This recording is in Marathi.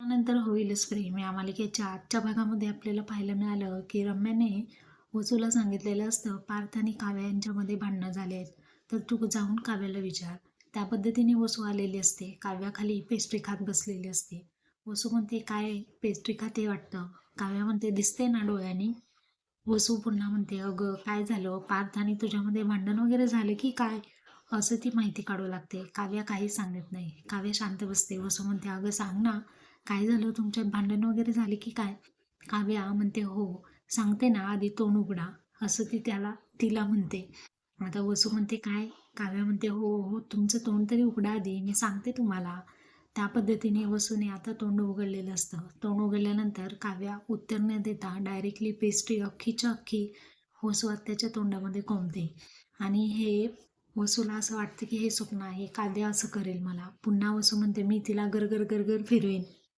त्यानंतर होईलच प्रेम. या मालिकेच्या आजच्या भागामध्ये आपल्याला पाहायला मिळालं की रम्याने वसूला सांगितलेलं असतं पार्थ आणि काव्या यांच्यामध्ये भांडणं झाले आहेत. तर तू जाऊन काव्याला विचार. त्या पद्धतीने वसू आलेली असते. काव्याखाली पेस्ट्री खात बसलेली असते. वसू म्हणते काय पेस्ट्री खाते वाटतं? काव्या म्हणते दिसते ना डोळ्याने. वसू पुन्हा म्हणते अगं काय झालं? पार्थ आणि तुझ्यामध्ये भांडण वगैरे झालं की काय? असं ती माहिती काढू लागते. काव्या काही सांगत नाही. काव्या शांत बसते. वसू म्हणते अगं सांग ना. काय झालं? तुमच्यात भांडण वगैरे झाले की काय? काव्या म्हणते हो सांगते ना आधी तोंड उघडा. असं ती त्याला तिला म्हणते. आता वसू म्हणते काय? काव्या म्हणते हो हो तुमचं तोंड तरी उघडा आधी मी सांगते तुम्हाला. त्या पद्धतीने वसूने आता तोंड उघडलेलं असतं. तोंड उघडल्यानंतर काव्या उत्तर न देता डायरेक्टली पेस्ट्री अख्खीच्या अख्खी वसू आत्याच्या तोंडामध्ये कोंबते. आणि हे वसूला असं वाटतं की हे स्वप्न आहे काव्या असं करेल मला. पुन्हा वसू म्हणते मी तिला गरगर गरगर फिरवेन.